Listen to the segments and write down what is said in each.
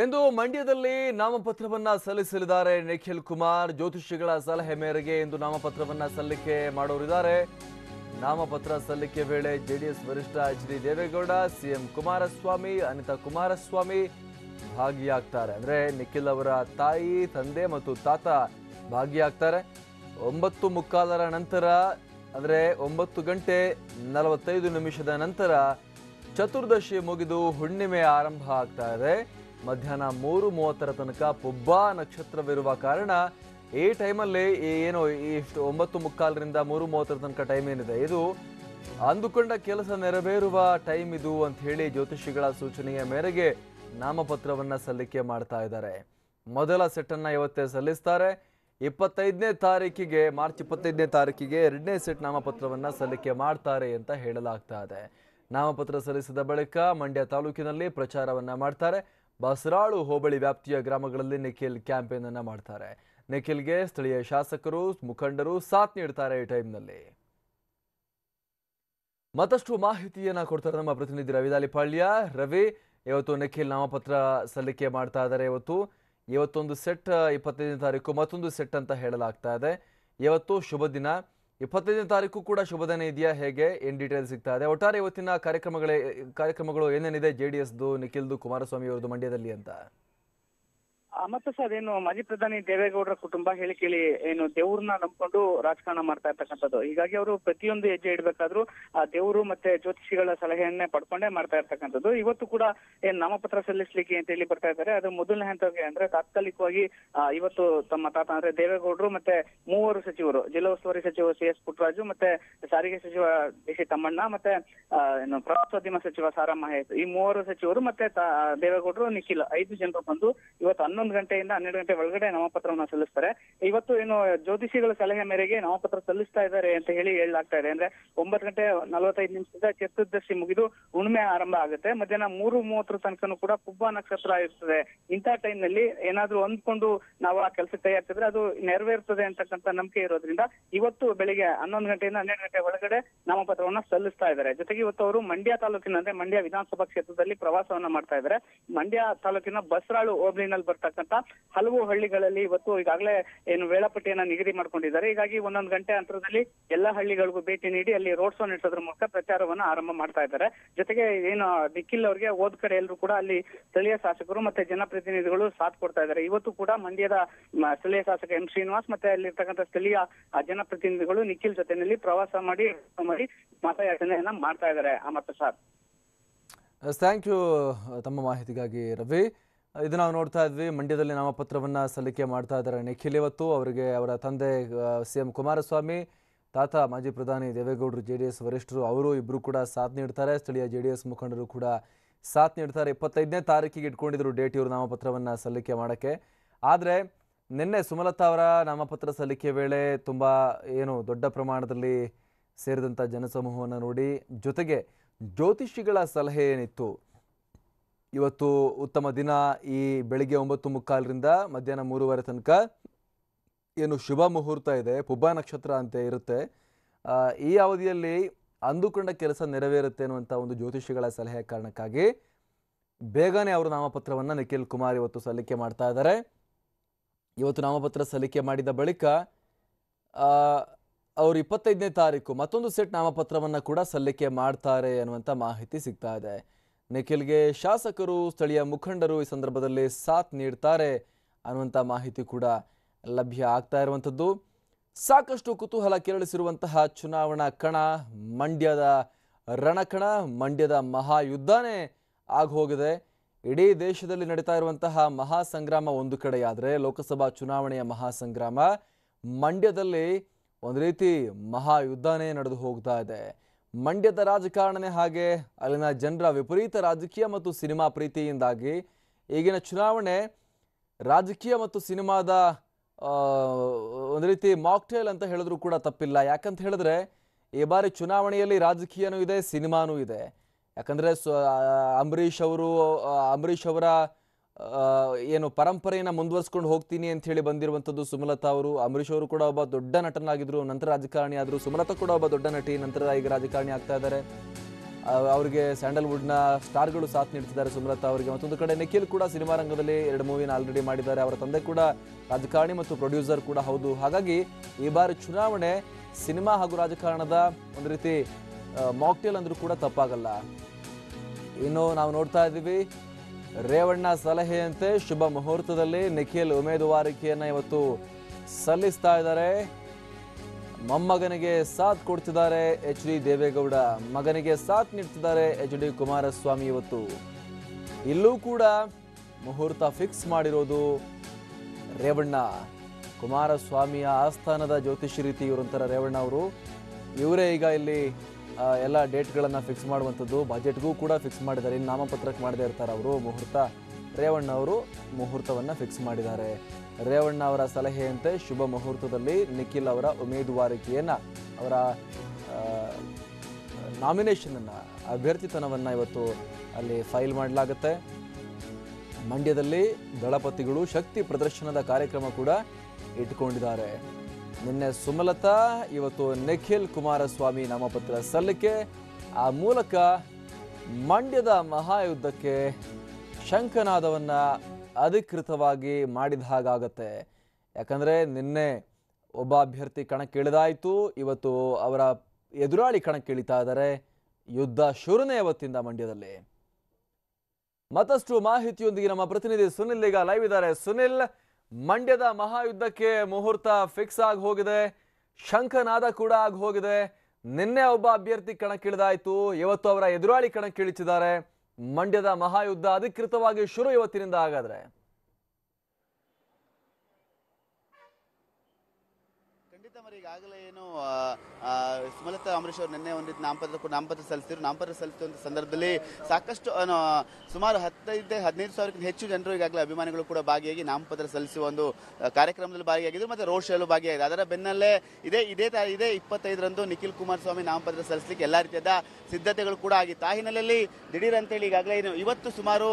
ಎಂದು ಮಂಡ್ಯದಲ್ಲಿ ನಾಮಪತ್ರವನ್ನ ಸಲ್ಲಿಸಲಿದ್ದಾರೆ ನಿಖಿಲ್ ಕುಮಾರ್. ಜ್ಯೋತಿಷಿಗಳ ಸಲಹೆ ಮೇರೆಗೆ ಇಂದು ನಾಮಪತ್ರವನ್ನ ಸಲ್ಲಿಕೆ ಮಾಡೋರಿದ್ದಾರೆ. ನಾಮಪತ್ರ ಸಲ್ಲಿಕೆ ವೇಳೆ ಜೆಡಿಎಸ್ ವರಿಷ್ಠ H D Deve Gowda, CM Kumaraswamy, Anitha Kumaraswamy ಭಾಗಿಯಾಗ್ತಾರೆ. ಅಂದ್ರೆ ನಿಖಿಲ್ ಅವರ ತಾಯಿ, ತಂದೆ ಮತ್ತು ತಾತ ಭಾಗಿಯಾಗ್ತಾರೆ. ಒಂಬತ್ತು ಮುಕ್ಕಾಲರ ನಂತರ, ಅಂದ್ರೆ ಒಂಬತ್ತು ಗಂಟೆ ನಲವತ್ತೈದು ನಿಮಿಷದ ನಂತರ ಚತುರ್ದಶಿ ಮುಗಿದು ಹುಣ್ಣಿಮೆ ಆರಂಭ ಆಗ್ತಾ ಇದೆ. ಮಧ್ಯಾಹ್ನ ಮೂರು ಮೂವತ್ತರ ತನಕ ಪುಬ್ಬಾ ನಕ್ಷತ್ರವಿರುವ ಕಾರಣ ಈ ಟೈಮಲ್ಲಿ ಏನು ಇಷ್ಟು ಒಂಬತ್ತು ಮುಕ್ಕಾಲರಿಂದ ಮೂರು ಮೂವತ್ತರ ತನಕ ಟೈಮ್ ಏನಿದೆ? ಇದು ಅಂದುಕೊಂಡ ಕೆಲಸ ನೆರವೇರುವ ಟೈಮ್ ಇದು ಅಂತ ಹೇಳಿ ಜ್ಯೋತಿಷಿಗಳ ಸೂಚನೆಯ ಮೇರೆಗೆ ನಾಮಪತ್ರವನ್ನ ಸಲ್ಲಿಕೆ ಮಾಡ್ತಾ ಇದ್ದಾರೆ. ಮೊದಲ ಸೆಟ್ಟನ್ನು ಇವತ್ತೇ ಸಲ್ಲಿಸ್ತಾರೆ. ಇಪ್ಪತ್ತೈದನೇ ತಾರೀಕಿಗೆ, ಮಾರ್ಚ್ ಇಪ್ಪತ್ತೈದನೇ ತಾರೀಕಿಗೆ ಎರಡನೇ ಸೆಟ್ ನಾಮಪತ್ರವನ್ನ ಸಲ್ಲಿಕೆ ಮಾಡ್ತಾರೆ ಅಂತ ಹೇಳಲಾಗ್ತಾ ಇದೆ. ನಾಮಪತ್ರ ಸಲ್ಲಿಸಿದ ಬಳಿಕ ಮಂಡ್ಯ ತಾಲೂಕಿನಲ್ಲಿ ಪ್ರಚಾರವನ್ನ ಮಾಡ್ತಾರೆ. ಬಸರಾಳು ಹೋಬಳಿ ವ್ಯಾಪ್ತಿಯ ಗ್ರಾಮಗಳಲ್ಲಿ ನಿಖಿಲ್ ಕ್ಯಾಂಪೇನ್ ಅನ್ನ ಮಾಡ್ತಾರೆ. ನಿಖಿಲ್ಗೆ ಸ್ಥಳೀಯ ಶಾಸಕರು, ಮುಖಂಡರು ಸಾಥ್ ನೀಡ್ತಾರೆ ಈ ಟೈಮ್ನಲ್ಲಿ. ಮತ್ತಷ್ಟು ಮಾಹಿತಿಯನ್ನ ಕೊಡ್ತಾರೆ ನಮ್ಮ ಪ್ರತಿನಿಧಿ ರವಿ ದಾಲಿಪಾಳ್ಯ. ರವಿ, ಇವತ್ತು ನಿಖಿಲ್ ನಾಮಪತ್ರ ಸಲ್ಲಿಕೆ ಮಾಡ್ತಾ ಇದ್ದಾರೆ. ಇವತ್ತು, ಇವತ್ತೊಂದು ಸೆಟ್ ಇಪ್ಪತ್ತೈದನೇ ತಾರೀಕು ಮತ್ತೊಂದು ಸೆಟ್ ಅಂತ ಹೇಳಲಾಗ್ತಾ ಇದೆ. ಇವತ್ತು ಶುಭ ದಿನ ಇಪ್ಪತ್ತೈದನೇ ತಾರೀಕು ಕೂಡ ಶುಭ ದಿನ ಇದೆಯಾ? ಹೇಗೆ? ಏನ್ ಡೀಟೇಲ್ ಸಿಗ್ತಾ ಇದೆ? ಒಟ್ಟಾರೆ ಇವತ್ತಿನ ಕಾರ್ಯಕ್ರಮಗಳೇ, ಕಾರ್ಯಕ್ರಮಗಳು ಏನೇನಿದೆ? ಜೆ ಡಿ ಎಸ್ದು ನಿಖಿಲ್ದು ಕುಮಾರಸ್ವಾಮಿ ಅವರದು ಮಂಡ್ಯದಲ್ಲಿ ಅಂತ. ಮತ್ತೆ ಸರ್, ಏನು ಮಾಜಿ ಪ್ರಧಾನಿ ದೇವೇಗೌಡರ ಕುಟುಂಬ ಹೇಳಿ ಕೇಳಿ, ಏನು ದೇವ್ರನ್ನ ನಂಬ್ಕೊಂಡು ರಾಜಕಾರಣ ಮಾಡ್ತಾ ಇರ್ತಕ್ಕಂಥದ್ದು. ಹೀಗಾಗಿ ಅವರು ಪ್ರತಿಯೊಂದು ಹೆಜ್ಜೆ ಇಡಬೇಕಾದ್ರು, ಆ, ದೇವರು ಮತ್ತೆ ಜ್ಯೋತಿಷಿಗಳ ಸಲಹೆಯನ್ನೇ ಪಡ್ಕೊಂಡೇ ಮಾಡ್ತಾ ಇರ್ತಕ್ಕಂಥದ್ದು. ಇವತ್ತು ಕೂಡ ಏನ್ ನಾಮಪತ್ರ ಸಲ್ಲಿಸ್ಲಿಕ್ಕೆ ಅಂತ ಹೇಳಿ ಬರ್ತಾ ಇದ್ದಾರೆ. ಅದು ಮೊದಲನೇ ಹಂತಕ್ಕೆ ಅಂದ್ರೆ ತಾತ್ಕಾಲಿಕವಾಗಿ ಇವತ್ತು ತಮ್ಮ ತಾತ ಅಂದ್ರೆ ದೇವೇಗೌಡರು ಮತ್ತೆ ಮೂವರು ಸಚಿವರು, ಜಿಲ್ಲಾ ಉಸ್ತುವಾರಿ ಸಚಿವ ಸಿ ಎಸ್ ಪುಟ್ಟರಾಜು ಮತ್ತೆ ಸಾರಿಗೆ ಸಚಿವ ಡಿ ಸಿ ತಮ್ಮಣ್ಣ ಮತ್ತೆ ಏನು ಪ್ರವಾಸೋದ್ಯಮ ಸಚಿವ ಸಾರಾ ಮಹೇಶ್ ಈ ಮೂವರು ಸಚಿವರು ಮತ್ತೆ ದೇವೇಗೌಡರು ನಿಖಿಲ್ ಐದು ಜನರು ಬಂದು ಇವತ್ತು ಹನ್ನೊಂದು ಗಂಟೆಯಿಂದ ಹನ್ನೆರಡು ಗಂಟೆ ಒಳಗಡೆ ನಾಮಪತ್ರವನ್ನ ಸಲ್ಲಿಸ್ತಾರೆ. ಇವತ್ತು ಏನು ಜ್ಯೋತಿಷಿಗಳ ಸಲಹೆ ಮೇರೆಗೆ ನಾಮಪತ್ರ ಸಲ್ಲಿಸ್ತಾ ಇದ್ದಾರೆ ಅಂತ ಹೇಳಿ ಹೇಳಲಾಗ್ತಾ ಇದೆ. ಅಂದ್ರೆ ಒಂಬತ್ತು ಗಂಟೆ ನಲವತ್ತೈದು ನಿಮಿಷದ ಚತುರ್ದಶಿ ಮುಗಿದು ಹುಣ್ಣಿಮೆ ಆರಂಭ ಆಗುತ್ತೆ. ಮಧ್ಯಾಹ್ನ ಮೂರು ಮೂವತ್ತರ ತನಕನೂ ಕೂಡ ಪುಬ್ಬ ನಕ್ಷತ್ರ ಇರ್ತದೆ. ಇಂಥ ಟೈಮ್ನಲ್ಲಿ ಏನಾದ್ರೂ ಅಂದ್ಕೊಂಡು ನಾವು ಆ ಕೆಲಸ ತಯಾರಿಸಿದ್ರೆ ಅದು ನೆರವೇರ್ತದೆ ಅಂತಕ್ಕಂಥ ನಂಬಿಕೆ ಇರೋದ್ರಿಂದ ಇವತ್ತು ಬೆಳಿಗ್ಗೆ ಹನ್ನೊಂದು ಗಂಟೆಯಿಂದ ಹನ್ನೆರಡು ಗಂಟೆ ಒಳಗಡೆ ನಾಮಪತ್ರವನ್ನ ಸಲ್ಲಿಸ್ತಾ ಇದ್ದಾರೆ. ಜೊತೆಗೆ ಇವತ್ತು ಅವರು ಮಂಡ್ಯ ತಾಲೂಕಿನ ಅಂದ್ರೆ ಮಂಡ್ಯ ವಿಧಾನಸಭಾ ಕ್ಷೇತ್ರದಲ್ಲಿ ಪ್ರವಾಸವನ್ನ ಮಾಡ್ತಾ ಇದ್ದಾರೆ. ಮಂಡ್ಯ ತಾಲೂಕಿನ ಬಸರಾಳು ಹೋಬಳಿನಲ್ಲಿ ಬರ್ತಕ್ಕಂಥ ಹಲವು ಹಳ್ಳಿಗಳಲ್ಲಿ ಇವತ್ತು ಈಗಾಗಲೇ ಏನು ವೇಳಾಪಟ್ಟಿಯನ್ನ ನಿಗದಿ ಮಾಡ್ಕೊಂಡಿದ್ದಾರೆ. ಹೀಗಾಗಿ ಒಂದೊಂದು ಗಂಟೆ ಅಂತರದಲ್ಲಿ ಎಲ್ಲಾ ಹಳ್ಳಿಗಳಿಗೂ ಭೇಟಿ ನೀಡಿ ಅಲ್ಲಿ ರೋಡ್ ಶೋ ನಡೆಸೋದ್ರ ಮೂಲಕ ಪ್ರಚಾರವನ್ನ ಆರಂಭ ಮಾಡ್ತಾ ಇದ್ದಾರೆ. ಜೊತೆಗೆ ಏನು ನಿಖಿಲ್ ಅವರಿಗೆ ಓದ್ ಕಡೆ ಎಲ್ಲರೂ ಕೂಡ ಅಲ್ಲಿ ಸ್ಥಳೀಯ ಶಾಸಕರು ಮತ್ತೆ ಜನಪ್ರತಿನಿಧಿಗಳು ಸಾಥ್ ಕೊಡ್ತಾ ಇದ್ದಾರೆ. ಇವತ್ತು ಕೂಡ ಮಂಡ್ಯದ ಸ್ಥಳೀಯ ಶಾಸಕ ಎಂ ಶ್ರೀನಿವಾಸ್ ಮತ್ತೆ ಅಲ್ಲಿರ್ತಕ್ಕಂಥ ಸ್ಥಳೀಯ ಜನಪ್ರತಿನಿಧಿಗಳು ನಿಖಿಲ್ ಜೊತೆಯಲ್ಲಿ ಪ್ರವಾಸ ಮಾಡಿ ಮಾಡಿ ಮತಯಾಚನೆಯನ್ನ ಮಾಡ್ತಾ ಇದ್ದಾರೆ. ಆ ಪ್ರಸಾದ್. ಸರ್ ಥ್ಯಾಂಕ್ ಯು ತಮ್ಮ ಮಾಹಿತಿಗಾಗಿ ರವಿ. ಇದು ನಾವು ನೋಡ್ತಾ ಇದ್ವಿ. ಮಂಡ್ಯದಲ್ಲಿ ನಾಮಪತ್ರವನ್ನ ಸಲ್ಲಿಕೆ ಮಾಡ್ತಾ ಇದ್ದಾರೆ ನಿಖಿಲ್. ಇವತ್ತು ಅವರಿಗೆ ಅವರ ತಂದೆ ಸಿ ಎಂ ಕುಮಾರಸ್ವಾಮಿ, ತಾತ ಮಾಜಿ ಪ್ರಧಾನಿ ದೇವೇಗೌಡರು, ಜೆ ಡಿ ಎಸ್ ವರಿಷ್ಠರು, ಅವರು ಇಬ್ಬರು ಕೂಡ ಸಾಥ್ ನೀಡ್ತಾರೆ. ಸ್ಥಳೀಯ ಜೆ ಡಿ ಎಸ್ ಮುಖಂಡರು ಕೂಡ ಸಾಥ್ ನೀಡ್ತಾರೆ. ಇಪ್ಪತ್ತೈದನೇ ತಾರೀಕಿಗೆ ಇಟ್ಕೊಂಡಿದ್ರು ಡೇಟ್ ಇವರು ನಾಮಪತ್ರವನ್ನು ಸಲ್ಲಿಕೆ ಮಾಡೋಕ್ಕೆ. ಆದರೆ ನಿನ್ನೆ ಸುಮಲತಾ ಅವರ ನಾಮಪತ್ರ ಸಲ್ಲಿಕೆ ವೇಳೆ ತುಂಬ ಏನು ದೊಡ್ಡ ಪ್ರಮಾಣದಲ್ಲಿ ಸೇರಿದಂಥ ಜನಸಮೂಹವನ್ನು ನೋಡಿ ಜೊತೆಗೆ ಜ್ಯೋತಿಷಿಗಳ ಸಲಹೆ ಏನಿತ್ತು? ಇವತ್ತು ಉತ್ತಮ ದಿನ ಈ ಬೆಳಿಗ್ಗೆ ಒಂಬತ್ತು ಮುಕ್ಕಾಲರಿಂದ ಮಧ್ಯಾಹ್ನ ಮೂರುವರೆ ತನಕ. ಏನು ಶುಭ ಮುಹೂರ್ತ ಇದೆ, ಪುಬ್ಬ ನಕ್ಷತ್ರ ಅಂತ ಇರುತ್ತೆ. ಈ ಅವಧಿಯಲ್ಲಿ ಅಂದುಕೊಂಡ ಕೆಲಸ ನೆರವೇರುತ್ತೆ ಅನ್ನುವಂಥ ಒಂದು ಜ್ಯೋತಿಷಿಗಳ ಸಲಹೆ ಕಾರಣಕ್ಕಾಗಿ ಬೇಗನೆ ಅವರು ನಾಮಪತ್ರವನ್ನು ನಿಖಿಲ್ ಕುಮಾರ್ ಇವತ್ತು ಸಲ್ಲಿಕೆ ಮಾಡ್ತಾ ಇದ್ದಾರೆ. ಇವತ್ತು ನಾಮಪತ್ರ ಸಲ್ಲಿಕೆ ಮಾಡಿದ ಬಳಿಕ ಅವರು ಇಪ್ಪತ್ತೈದನೇ ತಾರೀಕು ಮತ್ತೊಂದು ಸೆಟ್ ನಾಮಪತ್ರವನ್ನು ಕೂಡ ಸಲ್ಲಿಕೆ ಮಾಡ್ತಾರೆ ಅನ್ನುವಂಥ ಮಾಹಿತಿ ಸಿಗ್ತಾ ಇದೆ. ನಿಖಿಲ್ಗೆ ಶಾಸಕರು, ಸ್ಥಳೀಯ ಮುಖಂಡರು ಈ ಸಂದರ್ಭದಲ್ಲಿ ಸಾಥ್ ನೀಡ್ತಾರೆ ಅನ್ನುವಂಥ ಮಾಹಿತಿ ಕೂಡ ಲಭ್ಯ ಆಗ್ತಾ ಇರುವಂಥದ್ದು. ಸಾಕಷ್ಟು ಕುತೂಹಲ ಕೆರಳಿಸಿರುವಂತಹ ಚುನಾವಣಾ ಕಣ, ಮಂಡ್ಯದ ರಣಕಣ, ಮಂಡ್ಯದ ಮಹಾಯುದ್ಧನೇ ಆಗೋಗಿದೆ ಇಡೀ ದೇಶದಲ್ಲಿ ನಡೀತಾ ಇರುವಂತಹ ಮಹಾಸಂಗ್ರಾಮ ಒಂದು ಕಡೆಯಾದರೆ ಲೋಕಸಭಾ ಚುನಾವಣೆಯ ಮಹಾಸಂಗ್ರಾಮ, ಮಂಡ್ಯದಲ್ಲಿ ಒಂದು ರೀತಿ ಮಹಾಯುದ್ಧನೇ ನಡೆದು ಹೋಗ್ತಾ ಇದೆ. ಮಂಡ್ಯದ ರಾಜಕಾರಣನೇ ಹಾಗೆ ಅಲ್ಲಿನ ಜನರ ವಿಪರೀತ ರಾಜಕೀಯ ಮತ್ತು ಸಿನಿಮಾ ಪ್ರೀತಿಯಿಂದಾಗಿ ಈಗಿನ ಚುನಾವಣೆ ರಾಜಕೀಯ ಮತ್ತು ಸಿನಿಮಾದ ಒಂದು ರೀತಿ ಮಾಕ್ಟೇಲ್ ಅಂತ ಹೇಳಿದ್ರು ಕೂಡ ತಪ್ಪಿಲ್ಲ. ಯಾಕಂತ ಹೇಳಿದ್ರೆ ಈ ಬಾರಿ ಚುನಾವಣೆಯಲ್ಲಿ ರಾಜಕೀಯನೂ ಇದೆ, ಸಿನಿಮಾನೂ ಇದೆ. ಯಾಕಂದ್ರೆ ಸ್ವ ಅಂಬರೀಷ್ ಅವರು ಅಂಬರೀಷ್ ಅವರ ಏನು ಪರಂಪರೆಯನ್ನ ಮುಂದುವರ್ಸ್ಕೊಂಡು ಹೋಗ್ತೀನಿ ಅಂತ ಹೇಳಿ ಬಂದಿರುವಂಥದ್ದು ಸುಮಲತಾ ಅವರು. ಅಂಬರೀಷ್ ಅವರು ಕೂಡ ಒಬ್ಬ ದೊಡ್ಡ ನಟನಾಗಿದ್ರು, ನಂತರ ರಾಜಕಾರಣಿ ಆದ್ರು ಸುಮಲತಾ ಕೂಡ ಒಬ್ಬ ದೊಡ್ಡ ನಟಿ, ನಂತರ ಈಗ ರಾಜಕಾರಣಿ ಆಗ್ತಾ ಇದ್ದಾರೆ. ಅವರಿಗೆ ಸ್ಯಾಂಡಲ್ವುಡ್ನ ಸ್ಟಾರ್ಗಳು ಸಾಥ್ ನೀಡ್ತಿದ್ದಾರೆ ಸುಮಲತಾ ಅವರಿಗೆ. ಮತ್ತೊಂದು ಕಡೆ ನಿಖಿಲ್ ಕೂಡ ಸಿನಿಮಾ ರಂಗದಲ್ಲಿ ಎರಡು ಮೂವಿನ ಆಲ್ರೆಡಿ ಮಾಡಿದ್ದಾರೆ. ಅವರ ತಂದೆ ಕೂಡ ರಾಜಕಾರಣಿ ಮತ್ತು ಪ್ರೊಡ್ಯೂಸರ್ ಕೂಡ ಹೌದು. ಹಾಗಾಗಿ ಈ ಬಾರಿ ಚುನಾವಣೆ ಸಿನಿಮಾ ಹಾಗೂ ರಾಜಕಾರಣದ ಒಂದು ರೀತಿ ಮಾಕ್ಟೇಲ್ ಅಂದ್ರೂ ಕೂಡ ತಪ್ಪಾಗಲ್ಲ. ಇನ್ನು ನಾವು ನೋಡ್ತಾ ಇದ್ದೀವಿ. ರೇವಣ್ಣ ಸಲಹೆಯಂತೆ ಶುಭ ಮುಹೂರ್ತದಲ್ಲಿ ನಿಖಿಲ್ ಉಮೇದುವಾರಿಕೆಯನ್ನು ಇವತ್ತು ಸಲ್ಲಿಸ್ತಾ ಇದ್ದಾರೆ. ಮೊಮ್ಮಗನಿಗೆ ಸಾಥ್ ಕೊಡ್ತಿದ್ದಾರೆ ಎಚ್ ಡಿ ದೇವೇಗೌಡ. ಮಗನಿಗೆ ಸಾಥ್ ನೀಡ್ತಿದ್ದಾರೆ ಎಚ್ ಡಿ ಕುಮಾರಸ್ವಾಮಿ ಇವತ್ತು. ಇಲ್ಲೂ ಕೂಡ ಮುಹೂರ್ತ ಫಿಕ್ಸ್ ಮಾಡಿರೋದು ರೇವಣ್ಣ. ಕುಮಾರಸ್ವಾಮಿಯ ಆಸ್ಥಾನದ ಜ್ಯೋತಿಷಿ ರೀತಿ ಇವರಂತಾರೆ ರೇವಣ್ಣ ಅವರು. ಇವರೇ ಈಗ ಇಲ್ಲಿ ಎಲ್ಲ ಡೇಟ್ಗಳನ್ನು ಫಿಕ್ಸ್ ಮಾಡುವಂಥದ್ದು ಬಜೆಟ್ಗೂ ಕೂಡ ಫಿಕ್ಸ್ ಮಾಡಿದ್ದಾರೆ. ಇನ್ನು ನಾಮಪತ್ರಕ್ಕೆ ಮಾಡದೇ ಇರ್ತಾರೆ ಅವರು, ಮುಹೂರ್ತ. ರೇವಣ್ಣ ಅವರು ಮುಹೂರ್ತವನ್ನು ಫಿಕ್ಸ್ ಮಾಡಿದ್ದಾರೆ. ರೇವಣ್ಣ ಅವರ ಸಲಹೆಯಂತೆ ಶುಭ ಮುಹೂರ್ತದಲ್ಲಿ ನಿಖಿಲ್ ಅವರ ಉಮೇದುವಾರಿಕೆಯನ್ನು, ಅವರ ನಾಮಿನೇಷನನ್ನು ಅಭ್ಯರ್ಥಿತನವನ್ನು ಇವತ್ತು ಅಲ್ಲಿ ಫೈಲ್ ಮಾಡಲಾಗುತ್ತೆ. ಮಂಡ್ಯದಲ್ಲಿ ದಳಪತಿಗಳು ಶಕ್ತಿ ಪ್ರದರ್ಶನದ ಕಾರ್ಯಕ್ರಮ ಕೂಡ ಇಟ್ಕೊಂಡಿದ್ದಾರೆ. ನಿನ್ನೆ ಸುಮಲತಾ, ಇವತ್ತು ನಿಖಿಲ್ ಕುಮಾರಸ್ವಾಮಿ ನಾಮಪತ್ರ ಸಲ್ಲಿಕೆ. ಆ ಮೂಲಕ ಮಂಡ್ಯದ ಮಹಾಯುದ್ಧಕ್ಕೆ ಶಂಕನಾದವನ್ನ ಅಧಿಕೃತವಾಗಿ ಮಾಡಿದ ಹಾಗಾಗತ್ತೆ. ಯಾಕಂದ್ರೆ ನಿನ್ನೆ ಒಬ್ಬ ಅಭ್ಯರ್ಥಿ ಕಣಕ್ಕಿಳಿದಾಯಿತು. ಇವತ್ತು ಅವರ ಎದುರಾಳಿ ಕಣಕ್ಕಿಳಿತಾ ಇದ್ದಾರೆ. ಯುದ್ಧ ಶುರುನೇ ಇವತ್ತಿಂದ ಮಂಡ್ಯದಲ್ಲಿ. ಮತ್ತಷ್ಟು ಮಾಹಿತಿಯೊಂದಿಗೆ ನಮ್ಮ ಪ್ರತಿನಿಧಿ ಸುನಿಲ್ ಈಗ ಲೈವ್ ಇದ್ದಾರೆ. ಸುನಿಲ್ ಮಂಡ್ಯದ ಮಹಾಯುದ್ಧಕ್ಕೆ ಮುಹೂರ್ತ ಫಿಕ್ಸ್ ಆಗಿ ಹೋಗಿದೆ. ಶಂಖನಾದ ಕೂಡ ಆಗಿ ಹೋಗಿದೆ. ನಿನ್ನೆ ಒಬ್ಬ ಅಭ್ಯರ್ಥಿ ಕಣಕ್ಕಿಳಿದಾಯ್ತು. ಇವತ್ತು ಅವರ ಎದುರಾಳಿ ಕಣಕ್ಕಿಳಿಸಿದ್ದಾರೆ. ಮಂಡ್ಯದ ಮಹಾಯುದ್ಧ ಅಧಿಕೃತವಾಗಿ ಶುರು ಇವತ್ತಿನಿಂದ ಹಾಗಾದ್ರೆ ಖಂಡಿತ ಮರಿ ಈಗಾಗಲೇ ಏನು ಸುಮಲತಾ ಅಂಬರೀಶ್ ಅವರು ನಿನ್ನೆ ಒಂದು ನಾಮಪತ್ರ ನಾಮಪತ್ರ ಸಲ್ಲಿಸಿದ್ರು ನಾಮಪತ್ರ ಸಲ್ಲಿಸುವಂತ ಸಂದರ್ಭದಲ್ಲಿ ಸಾಕಷ್ಟು ಸುಮಾರು ಹತ್ತೈದು, ಹದಿನೈದು ಸಾವಿರಕ್ಕಿಂತ ಹೆಚ್ಚು ಜನರು ಈಗಾಗಲೇ ಅಭಿಮಾನಿಗಳು ಕೂಡ ಭಾಗಿಯಾಗಿ ನಾಮಪತ್ರ ಸಲ್ಲಿಸುವ ಒಂದು ಕಾರ್ಯಕ್ರಮದಲ್ಲಿ ಭಾಗಿಯಾಗಿದ್ರು ಮತ್ತೆ ರೋಡ್ ಶೋಲು ಭಾಗಿಯಾಗಿದೆ. ಅದರ ಬೆನ್ನಲ್ಲೇ ಇದೇ ಇದೇ ತ, ಇದೇ ಇಪ್ಪತ್ತೈದರಂದು ನಿಖಿಲ್ ಕುಮಾರಸ್ವಾಮಿ ನಾಮಪತ್ರ ಸಲ್ಲಿಸಲಿಕ್ಕೆ ಎಲ್ಲಾ ರೀತಿಯಾದ ಸಿದ್ಧತೆಗಳು ಕೂಡ ಆಗಿತ್ತು. ಆ ಹಿನ್ನೆಲೆಯಲ್ಲಿ ದಿಢೀರ್ ಅಂತೇಳಿ ಈಗಾಗಲೇ ಏನು, ಇವತ್ತು ಸುಮಾರು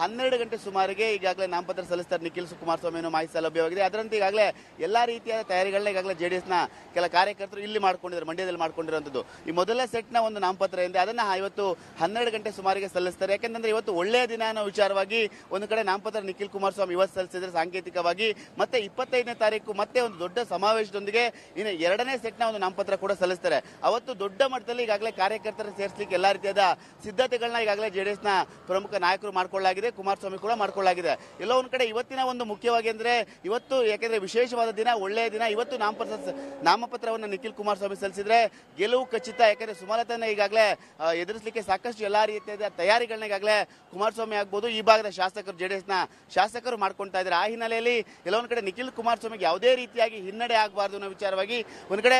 ಹನ್ನೆರಡು ಗಂಟೆ ಸುಮಾರಿಗೆ ಈಗಾಗಲೇ ನಾಮಪತ್ರ ಸಲ್ಲಿಸ್ತಾರೆ ನಿಖಿಲ್ ಕುಮಾರಸ್ವಾಮಿ ಮಾಹಿತಿ ಸೌಲಭ್ಯವಾಗಿದೆ. ಅದರಂತೆ ಈಗಾಗಲೇ ಎಲ್ಲಾ ರೀತಿಯಾದ ತಯಾರಿಗಳನ್ನ ಈಗಾಗಲೇ ಜೆಡಿಎಸ್ ನ ಕೆಲ ಕಾರ್ಯಕರ್ತರು ಇಲ್ಲಿ ಮಾಡ್ಕೊಂಡಿದ್ದಾರೆ, ಮಂಡ್ಯದಲ್ಲಿ ಮಾಡ್ಕೊಂಡಿರುವಂಥದ್ದು. ಈ ಮೊದಲ ಸೆಟ್ನ ಒಂದು ನಾಮಪತ್ರ ಇದೆ ಅದನ್ನು ಇವತ್ತು ಹನ್ನೆರಡು ಗಂಟೆ ಸುಮಾರಿಗೆ ಸಲ್ಲಿಸ್ತಾರೆ. ಯಾಕಂದ್ರೆ ಇವತ್ತು ಒಳ್ಳೆಯ ದಿನ ಅನ್ನೋ ವಿಚಾರವಾಗಿ ಒಂದು ಕಡೆ ನಾಮಪತ್ರ ನಿಖಿಲ್ ಕುಮಾರಸ್ವಾಮಿ ಇವತ್ತು ಸಲ್ಲಿಸಿದರೆ ಸಾಂಕೇತಿಕವಾಗಿ, ಮತ್ತೆ ಇಪ್ಪತ್ತೈದನೇ ತಾರೀಕು ಮತ್ತೆ ಒಂದು ದೊಡ್ಡ ಸಮಾವೇಶದೊಂದಿಗೆ ಇನ್ನು ಎರಡನೇ ಸೆಟ್ನ ಒಂದು ನಾಮಪತ್ರ ಕೂಡ ಸಲ್ಲಿಸ್ತಾರೆ. ಅವತ್ತು ದೊಡ್ಡ ಮಟ್ಟದಲ್ಲಿ ಈಗಾಗಲೇ ಕಾರ್ಯಕರ್ತರನ್ನು ಸೇರಿಸಲಿಕ್ಕೆ ಎಲ್ಲ ರೀತಿಯಾದ ಸಿದ್ಧತೆಗಳನ್ನ ಈಗಾಗಲೇ ಜೆಡಿಎಸ್ನ ಪ್ರಮುಖ ನಾಯಕರು ಮಾಡ್ಕೊಳ್ಳಾಗಿದೆ ಕುಮಾರಸ್ವಾಮಿ ಕೂಡ ಮಾಡ್ಕೊಳ್ಳಲಾಗಿದೆ. ಎಲ್ಲ ಒಂದು ಕಡೆ ಇವತ್ತಿನ ಒಂದು ಮುಖ್ಯವಾಗಿ ಅಂದರೆ ಇವತ್ತು ಯಾಕೆಂದರೆ ವಿಶೇಷವಾದ ದಿನ, ಒಳ್ಳೆಯ ದಿನ, ಇವತ್ತು ನಾಮಪತ್ರ ನಾಮಪತ್ರವನ್ನು ನಿಖಿಲ್ ಕುಮಾರಸ್ವಾಮಿ ಸಲ್ಲಿಸಿದ್ರೆ ಗೆಲುವು ಖಚಿತ. ಯಾಕಂದ್ರೆ ಸುಮಲತನ ಈಗಾಗಲೇ ಎದುರಿಸಲಿಕ್ಕೆ ಸಾಕಷ್ಟು ಎಲ್ಲಾ ರೀತಿಯ ತಯಾರಿಗಳನ್ನ ಈಗಾಗಲೇ ಕುಮಾರಸ್ವಾಮಿ ಆಗ್ಬೋದು. ಈ ಭಾಗದ ಶಾಸಕರು, ಜೆಡಿಎಸ್ನ ನ ಶಾಸಕರು ಮಾಡ್ಕೊಳ್ತಾ ಇದ್ದಾರೆ. ಆ ಹಿನ್ನೆಲೆಯಲ್ಲಿ ಕೆಲವೊಂದು ಕಡೆ ನಿಖಿಲ್ ಕುಮಾರಸ್ವಾಮಿಗೆ ಯಾವುದೇ ರೀತಿಯಾಗಿ ಹಿನ್ನಡೆ ಆಗಬಾರ್ದು ಅನ್ನೋ ವಿಚಾರವಾಗಿ ಒಂದು ಕಡೆ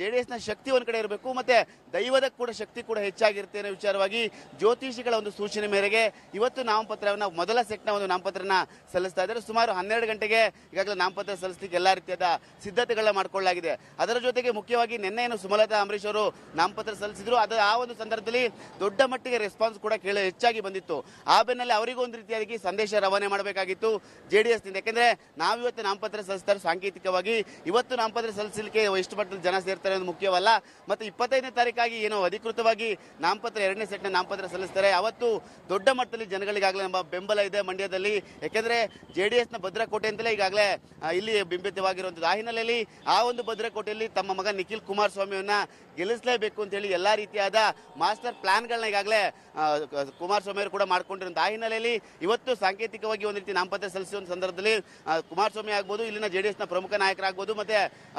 ಜೆ ಡಿ ಎಸ್ನ ಶಕ್ತಿ ಒಂದು ಕಡೆ ಇರಬೇಕು, ಮತ್ತೆ ದೈವದ ಕೂಡ ಶಕ್ತಿ ಕೂಡ ಹೆಚ್ಚಾಗಿರುತ್ತೆ ಅನ್ನೋ ವಿಚಾರವಾಗಿ ಜ್ಯೋತಿಷಿಗಳ ಒಂದು ಸೂಚನೆ ಮೇರೆಗೆ ಇವತ್ತು ನಾಮಪತ್ರವನ್ನು, ಮೊದಲ ಸೆಟ್ನ ಒಂದು ನಾಮಪತ್ರನ ಸಲ್ಲಿಸ್ತಾ ಇದ್ದಾರೆ. ಸುಮಾರು ಹನ್ನೆರಡು ಗಂಟೆಗೆ ಈಗಾಗಲೇ ನಾಮಪತ್ರ ಸಲ್ಲಿಸಲಿಕ್ಕೆ ಎಲ್ಲ ರೀತಿಯಾದ ಸಿದ್ಧತೆಗಳನ್ನ ಮಾಡಿಕೊಳ್ಳಲಾಗಿದೆ. ಅದರ ಜೊತೆಗೆ ಮುಖ್ಯವಾಗಿ ನಿನ್ನೆ ಏನು ಸುಮಲತಾ ಅಂಬರೀಶ್ ಅವರು ನಾಮಪತ್ರ ಸಲ್ಲಿಸಿದ್ರು. ಅದು ಆ ಒಂದು ಸಂದರ್ಭದಲ್ಲಿ ದೊಡ್ಡ ಮಟ್ಟಿಗೆ ರೆಸ್ಪಾನ್ಸ್ ಕೂಡ ಕೇಳ ಹೆಚ್ಚಾಗಿ ಬಂದಿತ್ತು. ಆ ಬೆನ್ನಲ್ಲಿ ಅವರಿಗೂ ಒಂದು ರೀತಿಯಾಗಿ ಸಂದೇಶ ರವಾನೆ ಮಾಡಬೇಕಾಗಿತ್ತು ಜೆ ಡಿ ಎಸ್ನಿಂದ ಯಾಕೆಂದರೆ ನಾವಿವತ್ತು ನಾಮಪತ್ರ ಸಲ್ಲಿಸ್ತಾರೆ ಸಾಂಕೇತಿಕವಾಗಿ ಇವತ್ತು ನಾಮಪತ್ರ ಸಲ್ಲಿಸಲಿಕ್ಕೆ ಎಷ್ಟು ಮಟ್ಟದಲ್ಲಿ ಜನ ಸೇರ್ತಾರೆ ಅನ್ನೋದು ಮುಖ್ಯವಲ್ಲ. ಮತ್ತೆ ಇಪ್ಪತ್ತೈದನೇ ತಾರೀಕಾಗಿ ಏನೋ ಅಧಿಕೃತವಾಗಿ ನಾಮಪತ್ರ ಎರಡನೇ ಸೆಟ್ನ ನಾಮಪತ್ರ ಸಲ್ಲಿಸ್ತಾರೆ. ಅವತ್ತು ದೊಡ್ಡ ಮಟ್ಟದಲ್ಲಿ ಜನಗಳಿಗಾಗಲೇ ನಮ್ಮ ಬೆಂಬಲ ಇದೆ ಮಂಡ್ಯದಲ್ಲಿ. ಯಾಕೆಂದ್ರೆ ಡಿ ಎಸ್ನ ಭದ್ರಕೋಟೆ ಅಂತಲೇ ಈಗಾಗಲೇ ಇಲ್ಲಿ ಬಿಂಬಿತವಾಗಿರುವಂಥದ್ದು. ಆ ಹಿನ್ನೆಲೆಯಲ್ಲಿ ಆ ಒಂದು ಭದ್ರಕೋಟೆಯಲ್ಲಿ ತಮ್ಮ ಮಗ ನಿಖಿಲ್ ಕುಮಾರಸ್ವಾಮಿಯನ್ನ ಗೆಲ್ಲಿಸಲೇಬೇಕು ಅಂತ ಹೇಳಿ ಎಲ್ಲಾ ರೀತಿಯಾದ ಮಾಸ್ಟರ್ ಪ್ಲಾನ್ಗಳನ್ನ ಈಗಾಗಲೇ ಕುಮಾರಸ್ವಾಮಿ ಅವರು ಕೂಡ ಮಾಡ್ಕೊಂಡಿರುವಂತ ಆ ಹಿನ್ನೆಲೆಯಲ್ಲಿ ಇವತ್ತು ಸಾಂಕೇತಿಕವಾಗಿ ಒಂದು ರೀತಿ ನಾಮಪತ್ರ ಸಲ್ಲಿಸುವ ಸಂದರ್ಭದಲ್ಲಿ ಕುಮಾರಸ್ವಾಮಿ ಆಗ್ಬೋದು, ಇಲ್ಲಿನ ಜೆ ಡಿ ಎಸ್ನ ಪ್ರಮುಖ ನಾಯಕರಾಗ್ಬೋದು, ಮತ್ತೆ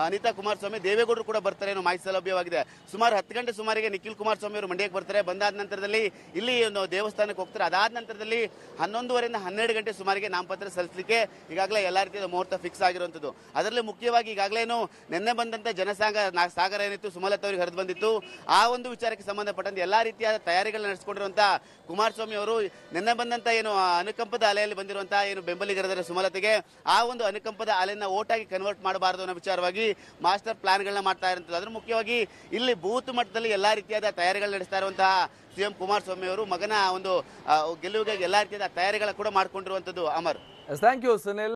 ಅನಿತಾ ಕುಮಾರಸ್ವಾಮಿ, ದೇವೇಗೌಡರು ಕೂಡ ಬರ್ತಾರೆ ಅನ್ನೋ ಮಾಹಿತಿ ಸೌಲಭ್ಯವಾಗಿದೆ. ಸುಮಾರು ಹತ್ತು ಗಂಟೆ ಸುಮಾರಿಗೆ ನಿಖಿಲ್ ಕುಮಾರಸ್ವಾಮಿ ಅವರು ಮಂಡ್ಯಕ್ಕೆ ಬರ್ತಾರೆ. ಬಂದಾದ ನಂತರದಲ್ಲಿ ಇಲ್ಲಿ ಒಂದು ದೇವಸ್ಥಾನಕ್ಕೆ ಹೋಗ್ತಾರೆ. ಅದಾದ ನಂತರದಲ್ಲಿ ಹನ್ನೊಂದುವರೆಯಿಂದ ಹನ್ನೆರಡು ಗಂಟೆ ಸುಮಾರಿಗೆ ನಾಮಪತ್ರ ಸಲ್ಲಿಸಲಿಕ್ಕೆ ಈಗಾಗಲೇ ಎಲ್ಲ ರೀತಿಯ ಮುಹೂರ್ತ ಫಿಕ್ಸ್ ಆಗಿರುವಂಥದ್ದು. ಅದರಲ್ಲಿ ಮುಖ್ಯವಾಗಿ ಈಗಾಗಲೇನು ನಿನ್ನೆ ಬಂದಂತ ಜನಸಾಗ ಸಾಗರ ಏನಿತ್ತು, ಸುಮಲತಾ ಅವರಿಗೆ ಹರಿದು ಬಂದಿತ್ತು. ಆ ಒಂದು ವಿಚಾರಕ್ಕೆ ಸಂಬಂಧಪಟ್ಟಂತೆ ಎಲ್ಲ ರೀತಿಯಾದ ತಯಾರಿಗಳನ್ನ ನಡೆಸಿಕೊಂಡಿರುವಂತ ಕುಮಾರಸ್ವಾಮಿ ಅವರು ನಿನ್ನೆ ಬಂದಂತ ಏನು ಅನುಕಂಪದ ಅಲೆಯಲ್ಲಿ ಬಂದಿರುವಂತಹ ಏನು ಬೆಂಬಲಿಗರದರ ಸುಮಲತೆಗೆ ಆ ಒಂದು ಅನುಕಂಪದ ಅಲೆಯನ್ನ ಓಟಾಗಿ ಕನ್ವರ್ಟ್ ಮಾಡಬಾರದು ಅನ್ನೋ ವಿಚಾರವಾಗಿ ಮಾಸ್ಟರ್ ಪ್ಲಾನ್ಗಳನ್ನ ಮಾಡ್ತಾ ಇರುವಂಥದ್ದು. ಅದ್ರ ಮುಖ್ಯವಾಗಿ ಇಲ್ಲಿ ಬೂತ್ ಮಟ್ಟದಲ್ಲಿ ಎಲ್ಲಾ ರೀತಿಯಾದ ತಯಾರಿಗಳು ನಡೆಸ್ತಾ ಇರುವಂತಹ ಸಿಎಂ ಕುಮಾರಸ್ವಾಮಿ ಅವರು ಮಗನ ಒಂದು ಗೆಲುವಿಗಾಗಿ ಗೆಲುವಿಗೆ ಎಲ್ಲಾ ರೀತಿಯಾದ ತಯಾರಿಗಳ ಕೂಡ ಮಾಡ್ಕೊಂಡಿರುವಂತದ್ದು ಅಮರ್. Thank you Sunil